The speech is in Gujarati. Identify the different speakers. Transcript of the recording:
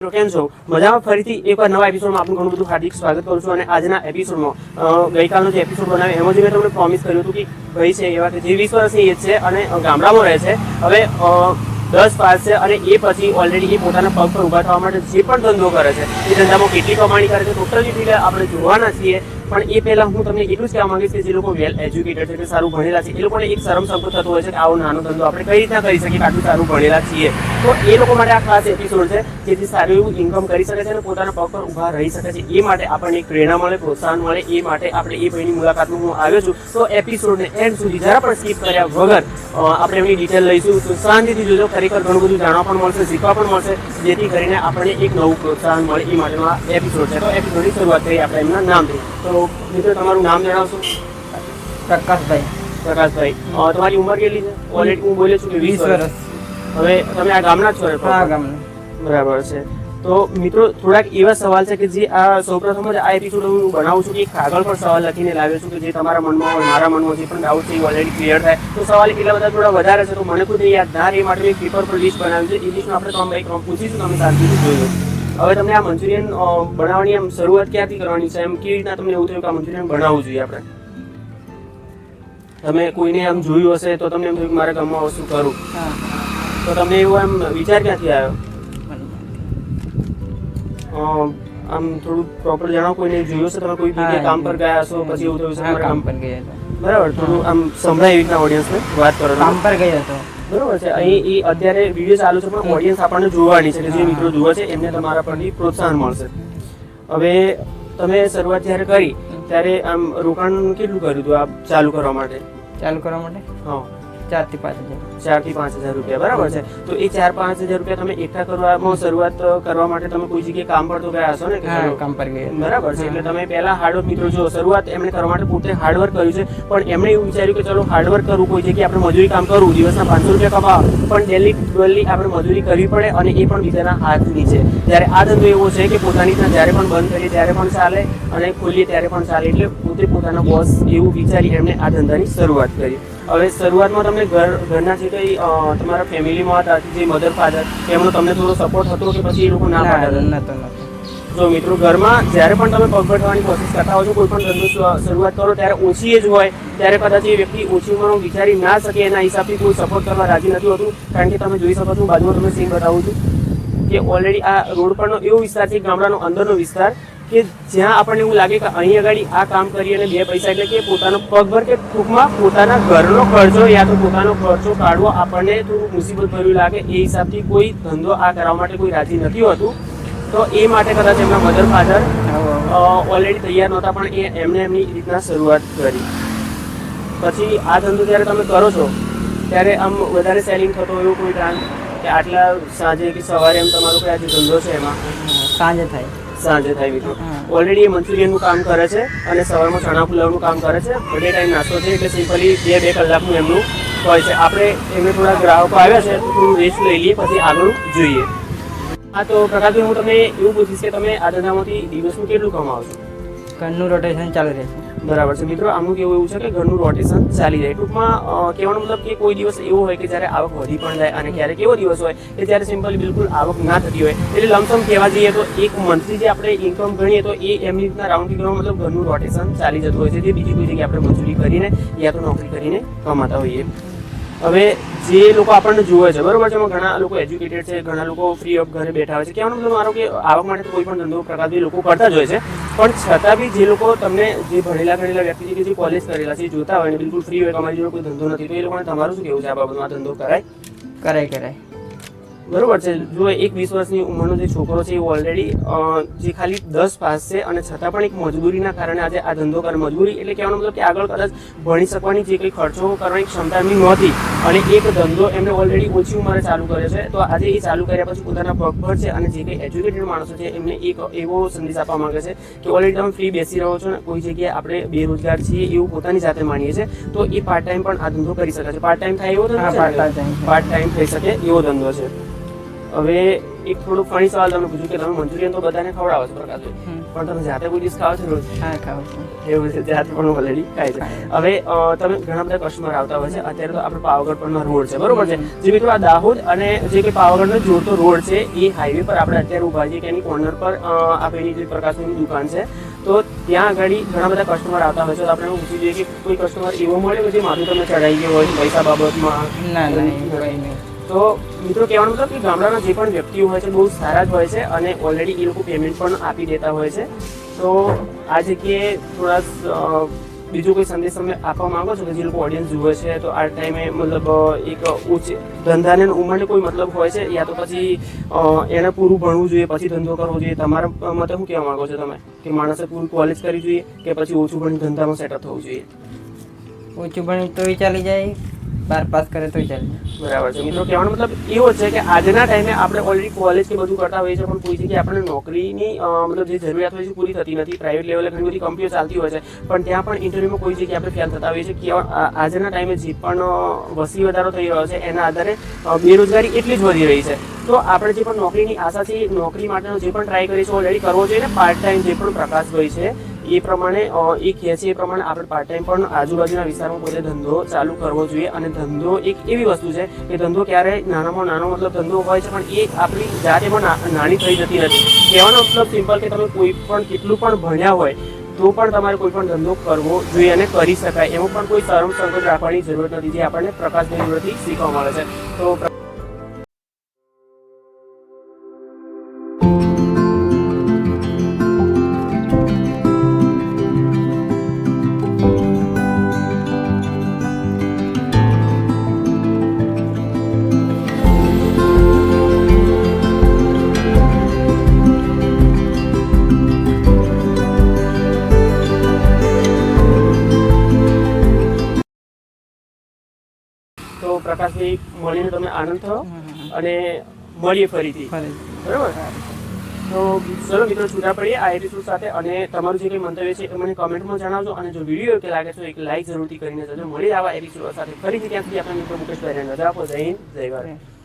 Speaker 1: મિત્રો, કેમ છો? મજામાં? ફરીથી એકવાર નવા એપિસોડમાં આપનું ઘણું બધું હાર્દિક સ્વાગત કરું છું અને આજના એપિસોડમાં ગઈકાલનો જે એપિસોડ બનાવ્યો, એમાં જે મેં તમને પ્રોમિસ કર્યું હતું કે ભાઈ છે, એવા કે જે વીસ વર્ષની એજ છે અને ગામડામાં રહે છે. હવે દસ પાસ છે અને એ પછી ઓલરેડી એ પોતાના પગ પર ઊભા થવા માટે જે પણ ધંધો કરે છે, એ ધંધામાં કેટલી કમાણી કરે છે ટોટલી આપણે જોવાના છીએ. પણ એ પહેલા હું તમને એટલું જ કહેવા માંગીશ કે જે લોકો વેલ એજ્યુકેટેડ છે, કે સારું ભણેલા છે, એ લોકોને એક શરમ સંકોચ થતો હોય છે કે આવો નાનો ધંધો આપણે કઈ રીતના કરી શકીએ આટલું સારું ભણેલા છીએ. તો એ લોકો માટે આ ખાસ એપિસોડ છે જેથી સારું એવું ઇન્કમ કરી શકે છે અને પોતાના પગ પર ઊભા રહી શકે છે. એ માટે આપણને એક પ્રેરણા મળે, પ્રોત્સાહન મળે, એ માટે આપણે એ ભાઈની મુલાકાતમાં હું આવ્યો છું. તો એપિસોડને એન્ડ સુધી જરા પણ સ્કીપ કર્યા વગર આપણે એમની ડિટેલ લઈશું. તો શાંતિથી જોજો, ખરેખર ઘણું બધું જાણવા પણ મળશે, શીખવા પણ મળશે, જેથી કરીને આપણને એક નવું પ્રોત્સાહન મળે. એ માટેનો આ એપિસોડ છે. તો એપિસોડની શરૂઆત કરી આપણે એમના નામથી. તો મિત્રો તમારું નામ જણાવશો?
Speaker 2: પ્રકાશભાઈ.
Speaker 1: પ્રકાશભાઈ. તમારી ઉંમર કેટલી છે? ઓલરેડી હું બોલે છું કે વીસ વર્ષ? હવે તમે આ ગામના છો ને
Speaker 2: આ
Speaker 1: proper? બરાબર છે. તો મિત્રો થોડાક એવા સવાલ છે કે જે આ સૌપ્રથમ જ આ એપિસોડ હું બનાવું છું કે એક કાગળ પર સવાલ લખીને લાવ્યો છું કે જે તમારા મનમાં હોય મારા મનમાં જે પણ ડાઉટ છે એ ઓલરેડી ક્લિયર થાય. તો સવાલ એટલા બધા થોડા વધારે છે તો મને ખુદ યાદ ના રહે એ માટે મેં પેપર પર લિસ્ટ બનાવ્યું છે. એ લિસ્ટમાં આપણે તમે પૂછીશું તમે શાંતિથી જોયું? હવે તમને આ મંચુરિયન બનાવવાની આમ શરૂઆત ક્યાંથી કરવાની છે? એમ કેવી રીતના તમને એવું થયું કે આ મંચુરિયન બનાવવું જોઈએ આપણે? તમે કોઈને આમ જોયું હશે તો તમને એમ થયું કે મારે ગામમાં વસ્તુ કરું. તો તમને એવો એમ વિચાર ક્યાંથી આવ્યો? આમ થોડું પ્રોપર જણાવો કોઈને જોયું હશે? તમે કોઈ જગ્યાએ કામ પર ગયા હશો પછી એવું થયું છે
Speaker 2: કામ પર ગયા
Speaker 1: બરાબર થોડું આમ સંભળાય એવી રીતના ઓડિયન્સને વાત કરો
Speaker 2: કામ પર ગયા હતો.
Speaker 1: બરાબર છે. અહીં એ અત્યારે વીડિયો ચાલુ છે પણ ઓડિયન્સ આપણને જોવાની છે. જે. મિત્રો જુએ છે એમને તમારા પરથી પ્રોત્સાહન મળશે. હવે તમે શરૂઆત જ્યારે કરી ત્યારે આમ રોકાણ કેટલું કર્યું હતું આ ચાલુ કરવા માટે?
Speaker 2: ચાલુ કરવા માટે?
Speaker 1: હા.
Speaker 2: ચારથી પાંચ હજાર.
Speaker 1: ચારથી પાંચ હજાર રૂપિયા બરાબર છે? તો એ ચાર પાંચ હજાર રૂપિયા તમે એકઠા કરવામાં શરૂઆત કરવા માટે તમે કોઈ જગ્યાએ કામ પર તો ગયા હશો ને
Speaker 2: કામ પર ગયા.
Speaker 1: બરાબર છે? એટલે તમે પહેલા હાર્ડવર્ક મિત્રો જો શરૂઆત એમણે કરવા માટે પોતે હાર્ડવર્ક કર્યું છે. પણ એમણે એવું વિચાર્યું કે ચલો હાર્ડવર્ક કરવું કોઈ જગ્યાએ આપણે મજૂરી કામ કરવું દિવસના પાંચસો રૂપિયા કમાવા. પણ ડેલી ડેલી આપણે મજૂરી કરવી પડે અને એ પણ બીજાના હાથ નીચે જ્યારે આ ધંધો એવો છે કે પોતાની ત્યાં જ્યારે પણ બંધ કરીએ ત્યારે પણ ચાલે અને ખોલીએ ત્યારે પણ ચાલે. એટલે પોતે પોતાના બોસ એવું વિચારી એમણે આ ધંધાની શરૂઆત કરી. હવે શરૂઆતમાં તમને ઘર ઘરના જે કંઈ તમારા ફેમિલીમાં હતા જે મધર ફાધર એમનો તમને થોડો સપોર્ટ હતો કે પછી એ લોકો ના પાડતા હતા? જો મિત્રો ઘરમાં જ્યારે પણ તમે પગભર થવાની કોશિશ કરતા હો છો કોઈ પણ ધંધો શરૂઆત કરો ત્યારે ઓછી એજ હોય ત્યારે કદાચ એ વ્યક્તિ ઓછી ઉંમરનું વિચારી ના શકે એના હિસાબથી કોઈ સપોર્ટ કરવા રાજી નથી હોતું કારણ કે તમે જોઈ શકો છો બાજુમાં તમને સીન બતાવું છું કે ઓલરેડી આ રોડ પરનો એવો વિસ્તાર છે ગામડાનો અંદરનો વિસ્તાર કે જ્યાં આપણને એવું લાગે કે અહીં આગળ આ કામ કરી અને બે પૈસા એટલે કે પોતાનો પગભર કે ટૂંકમાં પોતાના ઘરનો ખર્ચો યા તો પોતાનો ખર્ચો કાઢવો આપણને થોડું મુસીબત ભર્યું લાગે એ હિસાબથી કોઈ ધંધો આ કરવા માટે કોઈ રાજી નથી હોતું. તો એ માટે કદાચ એમના મધર ફાધર ઓલરેડી તૈયાર નહોતા પણ એ એમને એમની રીતના શરૂઆત કરી. પછી આ ધંધો જ્યારે તમે કરો છો, ત્યારે આમ વધારે સેલિંગ થતો એવો કોઈ પ્લાન કે આટલા સાંજે કે સવારે એમ તમારો કયા ધંધો છે એમાં?
Speaker 2: સાંજે થાય.
Speaker 1: સાંજે થાય મિત્રો ઓલરેડી એ મંચુરિયનનું કામ કરે છે અને સવારમાં ચણા પુલાવનું કામ કરે છે. બધે ટાઈમ નાસ્તો છે એટલે સિમ્પલી બે બે કલાકનું એમનું હોય છે. આપણે એમને થોડા ગ્રાહકો આવ્યા છે તો થોડું રેસ્ટ લઈ લઈએ, પછી આગળ જોઈએ. હા, તો પ્રકાશભાઈ, હું તમને એવું પૂછીશ કે તમે આ ધંધામાંથી દિવસનું કેટલું કમાવો છો?
Speaker 2: ઘરનું રોટેશન ચાલુ રહે છે
Speaker 1: બરાબર છે. મિત્રો આમનું કેવું એવું છે કે ઘરનું રોટેશન ચાલી જાય. ટૂંકમાં કહેવાનો મતલબ કે કોઈ દિવસ એવો હોય કે જ્યારે આવક વધી પણ જાય અને ક્યારેક એવો દિવસ હોય કે જ્યારે સિમ્પલી બિલકુલ આવક ના થતી હોય. એટલે લમસમ કહેવા જઈએ તો એક મંથલી જે આપણે ઇન્કમ ગણીએ તો એ એમની રીતના રાઉન્ડ ફિગરનો મતલબ ઘરનું રોટેશન ચાલી જતું હોય છે. જે બીજી કોઈ જગ્યાએ આપણે મજૂરી કરીને યા તો નોકરી કરીને કમાતા હોઈએ. હવે જે લોકો આપણને જુએ છે, બરોબર છે? ઘણા લોકો એજ્યુકેટેડ છે, ઘણા લોકો ફ્રી ઓફ ઘરે બેઠા હોય છે. કહેવાનો મતલબ મારો કે આવક માટે કોઈ પણ ધંધો પ્રકારથી લોકો કરતા જ હોય છે. પણ છતાં બી જે લોકો તમને જે ભણેલા ગણેલા વ્યક્તિ છે કે જે કોલેજ કરેલા છે જોતા હોય ને બિલકુલ ફ્રી હોય તમારી જોડે કોઈ ધંધો નથી, તો એ લોકોને તમારું શું કેવું છે આ બાબતમાં? ધંધો કરાય?
Speaker 2: કરાય કરાય.
Speaker 1: બરોબર છે. જો એક વીસ વર્ષની ઉંમરનો જે છોકરો છે એ ઓલરેડી જે ખાલી દસ પાસ છે અને છતાં પણ એક મજબૂરીના કારણે આજે આ ધંધો કરે. મજબૂરી એટલે કહેવાનો મતલબ કે આગળ કદાચ ભણી શકવાની જે કંઈ ખર્ચો કરવાની ક્ષમતા એમની નહોતી અને એક ધંધો એમને ઓલરેડી ઓછી ઉંમરે ચાલુ કર્યો છે તો આજે એ ચાલુ કર્યા પછી પોતાના પગભર છે અને જે કંઈ એજ્યુકેટેડ માણસો છે એમને એક એવો સંદેશ આપવા માંગે છે કે ઓલરેડી તમે ફ્રી બેસી રહો છો ને. કોઈ જગ્યાએ આપણે બેરોજગાર છીએ એવું પોતાની જાતે માનીએ છીએ તો એ પાર્ટ ટાઈમ પણ આ ધંધો કરી શકે છે. પાર્ટ ટાઈમ થાય એવો ધંધો. પાર્ટ ટાઈમ થઈ શકે એવો ધંધો છે. હવે એક થોડું ફણી સવાલ તમને પૂછ્યું કે તમે મંચુરિયન તો બધાને ખવડાવો છો પ્રકાશભાઈ પણ તમે જાતે કોઈ દિવસ ખાવ છો રોજ?
Speaker 2: હા ખાવ છું.
Speaker 1: એવું છે જાતે પણ ઓલરેડી ખાય છે. હવે તમે ઘણા બધા કસ્ટમર આવતા હોય છે અત્યારે તો આપણે પાવાગઢ પરનો રોડ છે બરોબર છે? જે મિત્રો આ દાહોદ અને જે કે પાવાગઢનો જોડતો રોડ છે એ હાઈવે પર આપણે અત્યારે ઊભા છીએ કે એની કોર્નર પર આપેલી જે પ્રકાશની દુકાન છે. તો ત્યાં આગળ ઘણા બધા કસ્ટમર આવતા હોય છે. તો આપણે પૂછી જોઈએ કે કોઈ કસ્ટમર એવો મળે કે જે માથું તમને ચડાઈ ગયો હોય પૈસા બાબતમાં?
Speaker 2: ના ના નહીં.
Speaker 1: તો મિત્રો કહેવાનું મતલબ કે ગામડાના જે પણ વ્યક્તિઓ હોય છે, બહુ સારા જ હોય છે અને ઓલરેડી એ લોકો પેમેન્ટ પણ આપી દેતા હોય છે. તો આ જગ્યાએ થોડા બીજો કોઈ સંદેશ તમે આપવા માંગો છો કે જે લોકો ઓડિયન્સ જુએ છે, તો આ ટાઈમે મતલબ એક ઉચ્ચ ધંધાને ઉંમરને કોઈ મતલબ હોય છે યા તો પછી એને પૂરું ભણવું જોઈએ, પછી ધંધો કરવો જોઈએ? તમારા મતે શું કહેવા માંગો છો તમે? કે માણસે પૂરું કોલેજ કરવી જોઈએ કે પછી ઓછું ભણી ધંધામાં સેટઅપ થવું જોઈએ?
Speaker 2: ઓછું ભણી તો ચાલી જાય. બાર પાસ કરે તો ચાલે.
Speaker 1: બરાબર છે. મિત્રો, કહેવાનો મતલબ એવો છે કે આજના ટાઈમે આપણે ઓલરેડી કોલેજ કે બધું કરતા હોઈએ છીએ, પણ કોઈ જગ્યાએ આપણે નોકરીની મતલબ જે જરૂરિયાત હોય છે પૂરી થતી નથી. પ્રાઇવેટ લેવલે ઘણી બધી કંપનીઓ ચાલતી હોય છે. પણ ત્યાં પણ ઇન્ટરવ્યુમાં કોઈ જગ્યાએ આપણે ફેલ થતા હોઈએ છીએ. કે આજના ટાઈમે જે પણ વસી વધારો થઈ રહ્યો છે, એના આધારે બેરોજગારી એટલી જ વધી રહી છે. તો આપણે જે પણ નોકરીની આશાથી નોકરી માટેનો જે પણ ટ્રાય કરીશું ઓલરેડી કરવો જોઈએ ને પાર્ટ ટાઈમ જે પણ પ્રકાશભાઈ છે, એ પ્રમાણે એ કહે છે એ પ્રમાણે આપણે પાર્ટ ટાઈમ પણ આજુબાજુના વિસ્તારમાં પોતે ધંધો ચાલુ કરવો જોઈએ અને ધંધો એક એવી વસ્તુ છે કે ધંધો ક્યારે નાનામાં નાનો મતલબ ધંધો હોય છે, પણ એ આપણી જાતે પણ નાની થઈ જતી નથી. કહેવાનો મતલબ સિમ્પલ કે તમે કોઈ પણ કેટલું પણ ભણ્યા હોય, તો પણ તમારે કોઈ પણ ધંધો કરવો જોઈએ અને કરી શકાય. એમાં પણ કોઈ શરમ સંકોચ રાખવાની જરૂરત નથી, જે આપણને પ્રકાશની જરૂરથી શીખવા મળે છે. તો આનંદ થયો અને મળીએ ફરીથી.
Speaker 2: ફરે
Speaker 1: બરાબર? તો ચલો મિત્રો છૂટા પડીએ આ એપિસોડ સાથે અને તમારું જે કંઈ મંતવ્ય છે એ મને કમેન્ટમાં જણાવજો અને જો વીડિયો કે લાગે તો એક લાઈક જરૂરથી કરીને જજો. મળી આવા એપિસોડ સાથે. ફરીથી ત્યાં સુધી આપણે મિત્રો મુકેશભાઈ રજા આપો. જય હિન્દ જય ભારત.